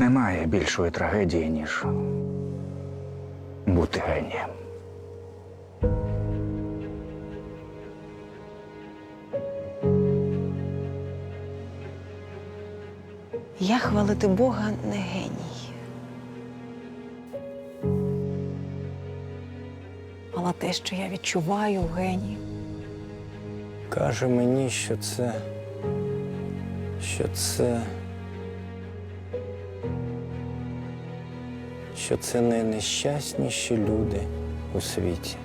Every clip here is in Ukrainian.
Немає більшої трагедії, ніж бути генієм. Я хвалити Бога не геній. Але те, що я відчуваю геній. Каже мені, що це. що це. Що це найнещасніші люди у світі.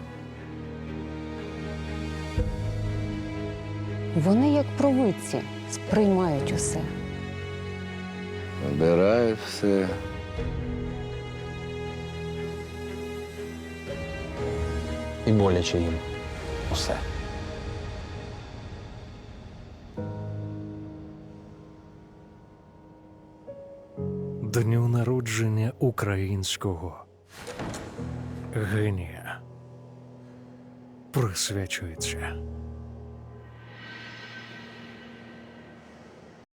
Вони, як провидці, сприймають усе. Вибирають все. І боляче їм усе. Дню народження українського. Генія. Присвячується